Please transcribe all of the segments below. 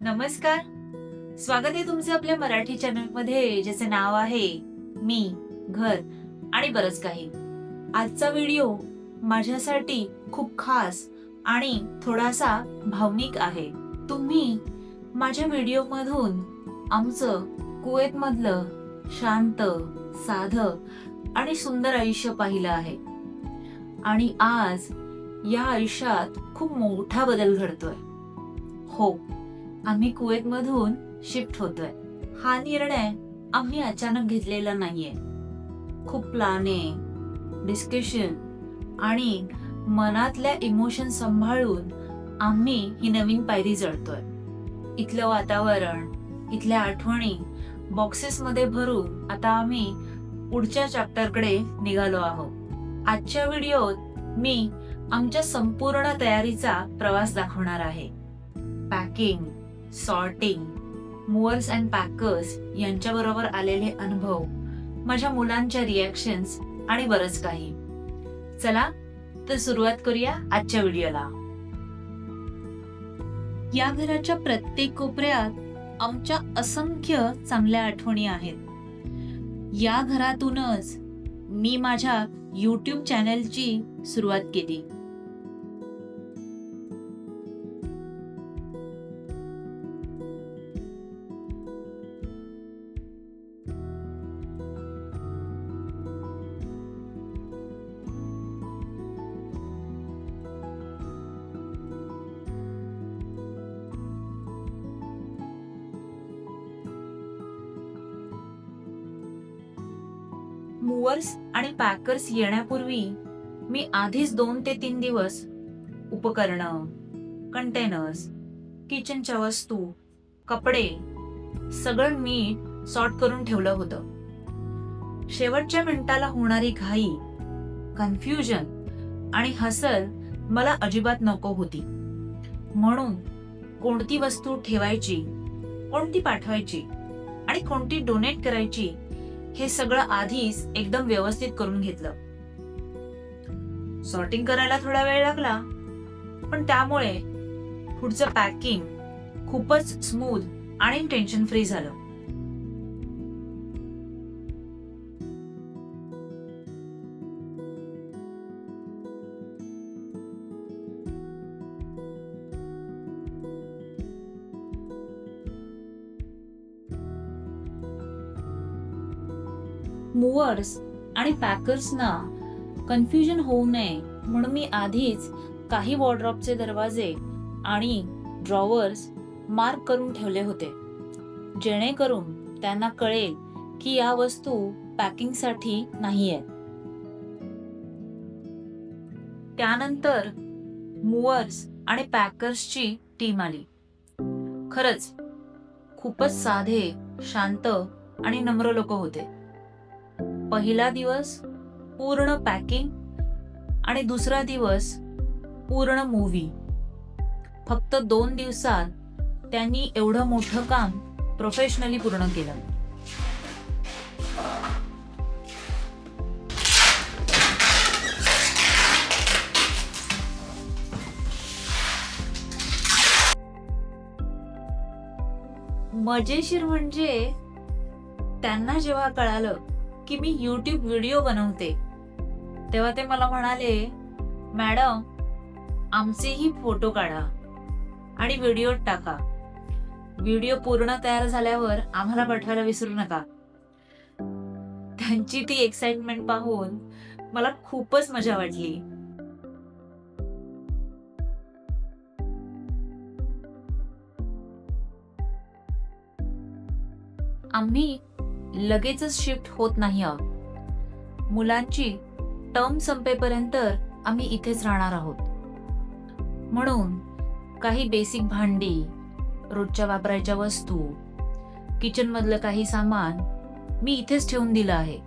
नमस्कार. स्वागत आहे तुमचे आपल्या मराठी चॅनलमध्ये ज्याचे नाव आहे मी घर आणि बरंच काही. आजचा व्हिडिओ माझ्यासाठी खूप खास आणि थोडासा भावनिक आहे. तुम्ही माझ्या व्हिडिओ मधून आमचं कुवेत मधलं शांत साध आणि सुंदर आयुष्य पाहिलं आहे. आणि आज या आयुष्यात खूप मोठा बदल घडतोय. हो आम्ही कुवेत मधून शिफ्ट होतोय. हा निर्णय आम्ही अचानक घेतलेला नाहीये. खूप प्लानिंग डिस्कशन आणि मनातल्या इमोशन सांभाळून आम्ही ही नवीन पायरी जळतोय. इथलं वातावरण इथल्या आठवणी बॉक्सेसमध्ये भरून आता आम्ही पुढच्या चॅप्टरकडे निघालो आहोत. आजच्या व्हिडिओत मी आमच्या संपूर्ण तयारीचा प्रवास दाखवणार आहे. Packing sorting movers and packers यांच्याबरोबर आलेले अनुभव माझ्या मुलांच्या रिॲक्शन्स आणि बरंच काही. चला तर सुरुवात करूया आजच्या व्हिडिओला. या घराच्या प्रत्येक कोपऱ्यात आमच्या असंख्य चांगल्या आठवणी आहेत. या घरातूनच मी माझ्या यूट्यूब चॅनलची सुरुवात केली. मूवर्स आणि पॅकर्स येण्यापूर्वी मी आधीच दोन ते तीन दिवस उपकरणं कंटेनर्स किचनच्या वस्तू कपडे सगळं मी सॉर्ट करून ठेवलं होतं. शेवटच्या मिनिटाला होणारी घाई कन्फ्युजन आणि हसल मला अजिबात नको होती. म्हणून कोणती वस्तू ठेवायची कोणती पाठवायची आणि कोणती डोनेट करायची हे सगळं आधीच एकदम व्यवस्थित करून घेतलं. सॉर्टिंग करायला थोडा वेळ लागला पण त्यामुळे पुढचं पॅकिंग खूपच स्मूथ आणि टेन्शन फ्री झालं. मुवर्स आणि पॅकर्सना कन्फ्युजन होऊ नये. म्हणून मी आधीच काही वॉर्ड्रॉपचे दरवाजे आणि ड्रॉवर्स मार्क करून ठेवले होते. जेणेकरून त्यांना कळेल की या वस्तू पॅकिंगसाठी नाही आहेत त्यानंतर मुवर्स आणि पॅकर्सची टीम आली. खरंच खूपच साधे शांत आणि नम्र लोक होते. पहिला दिवस पूर्ण पॅकिंग आणि दुसरा दिवस पूर्ण मूवी. फक्त दोन दिवसात त्यांनी एवढं मोठं काम प्रोफेशनली पूर्ण केलं. मजेशीर म्हणजे त्यांना जेव्हा कळालं की मी यूट्यूब व्हिडिओ बनवते. तेव्हा ते मला म्हणाले मॅडम आमचेही फोटो काढा आणि व्हिडिओ टाका. व्हिडिओ पूर्ण तयार झाल्यावर आम्हाला पाठवायला विसरू नका. त्यांची ती एक्साइटमेंट पाहून मला खूपच मजा वाटली. आम्ही लगेचच शिफ्ट होत नाही आहोत. मुलांची टर्म संपेपर्यंत आम्ही इथेच राहणार आहोत. म्हणून काही बेसिक भांडी रोजच्या वापरायच्या वस्तू किचनमधलं काही सामान मी इथेच ठेवून दिलं आहे.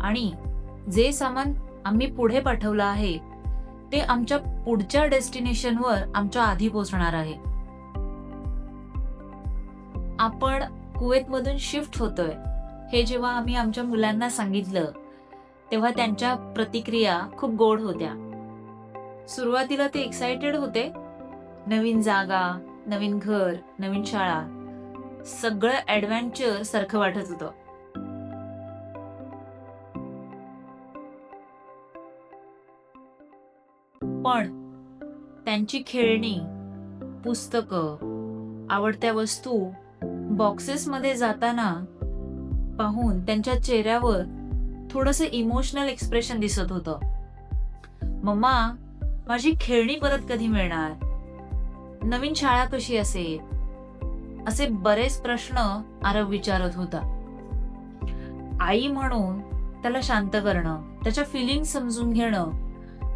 आणि जे सामान आम्ही पुढे पाठवलं आहे ते आमच्या पुढच्या डेस्टिनेशनवर आमच्या आधी पोहोचणार आहे. आपण कुवेतमधून शिफ्ट होतोय. हे जेव्हा आम्ही आमच्या मुलांना सांगितलं तेव्हा त्यांच्या प्रतिक्रिया खूप गोड होत्या. सुरुवातीला ते एक्सायटेड होते. नवीन जागा नवीन घर नवीन शाळा सगळं ऍडव्हेंचर सारखं वाटत होतं. पण त्यांची खेळणी पुस्तकं आवडत्या वस्तू बॉक्सेसमध्ये जाताना पाहून त्यांच्या चेहऱ्यावर थोडंसं इमोशनल एक्सप्रेशन दिसत होतं. मम्मा माझी खेळणी परत कधी मिळणार? नवीन शाळा कशी असेल? असे बरेच प्रश्न आरव विचारत होता. आई म्हणून त्याला शांत करणं त्याच्या फिलिंग समजून घेणं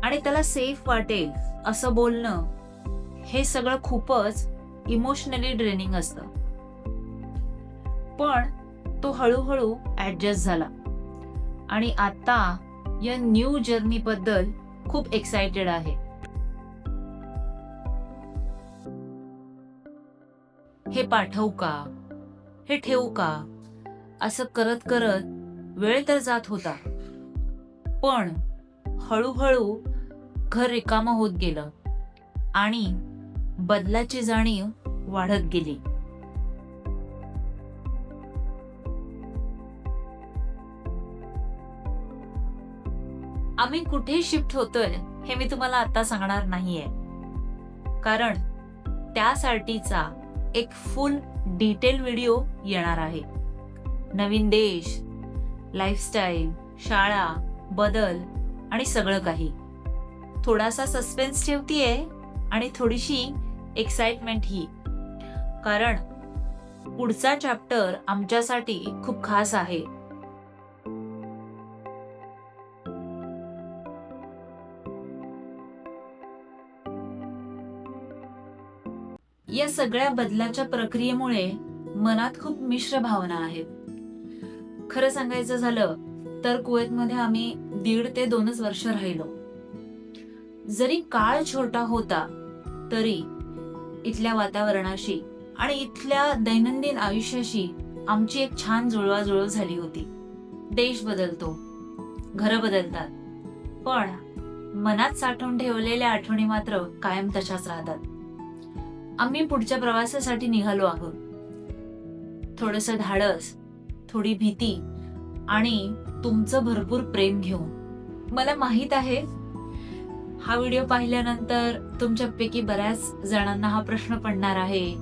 आणि त्याला सेफ वाटेल असं बोलणं हे सगळं खूपच इमोशनली ड्रेनिंग असतं. पण तो हळूहळू ऍडजस्ट झाला. आणि आता या न्यू जर्नी बद्दल खूप एक्सायटेड आहे. हे पाठवू का? हे ठेवू का? असं करत करत वेळ तर जात होता. पण हळूहळू घर रिकामं होत गेलं आणि बदलाची जाणीव वाढत गेली. आम्ही कुठे शिफ्ट होतोय हे मी तुम्हाला आता सांगणार नाहीये. कारण त्यासाठीचा एक फुल डिटेल व्हिडिओ येणार आहे. नवीन देश लाईफस्टाईल शाळा बदल आणि सगळं काही. थोडासा सस्पेन्स ठेवतीये आणि थोडीशी एक्साइटमेंट ही. कारण पुढचा चॅप्टर आमच्यासाठी खूप खास आहे. या सगळ्या बदलाच्या प्रक्रियेमुळे मनात खूप मिश्र भावना आहेत. खरं सांगायचं झालं तर कुवेतमध्ये आम्ही दीड ते दोनच वर्ष राहिलो. जरी काळ छोटा होता तरी इथल्या वातावरणाशी आणि इथल्या दैनंदिन आयुष्याशी आमची एक छान जुळवाजुळव झाली होती. देश बदलतो घरं बदलतात पण मनात साठवून ठेवलेल्या आठवणी मात्र कायम तशाच राहतात. आम्ही पुढच्या प्रवासासाठी निघालो आहोत. थोडस धाडस थोडी भीती आणि तुमचं भरपूर प्रेम घेऊन. मला माहीत आहे हा व्हिडिओ पाहिल्यानंतर तुमच्यापैकी बऱ्याच जणांना हा प्रश्न पडणार आहे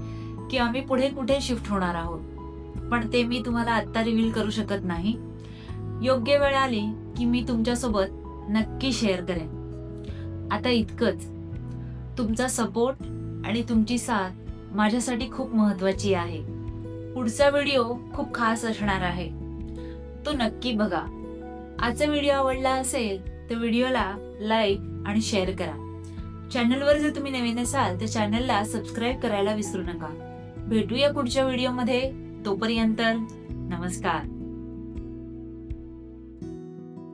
की आम्ही पुढे कुठे शिफ्ट होणार आहोत. पण ते मी तुम्हाला आत्ता रिव्हील करू शकत नाही. योग्य वेळ आली की मी तुमच्यासोबत नक्की शेअर करेन. आता इतकंच. तुमचा सपोर्ट आणि तुमची साथ माझ्यासाठी खूप महत्वाची आहे. पुढचा व्हिडिओ खूप खास असणार आहे. तो नक्की बघा. आजचा व्हिडिओ आवडला असेल तर व्हिडिओला लाईक आणि शेअर करा. चॅनलवर जर तुम्ही नवीन असाल तर चॅनलला सबस्क्राईब करायला विसरू नका. भेटूया पुढच्या व्हिडिओमध्ये. तोपर्यंत नमस्कार.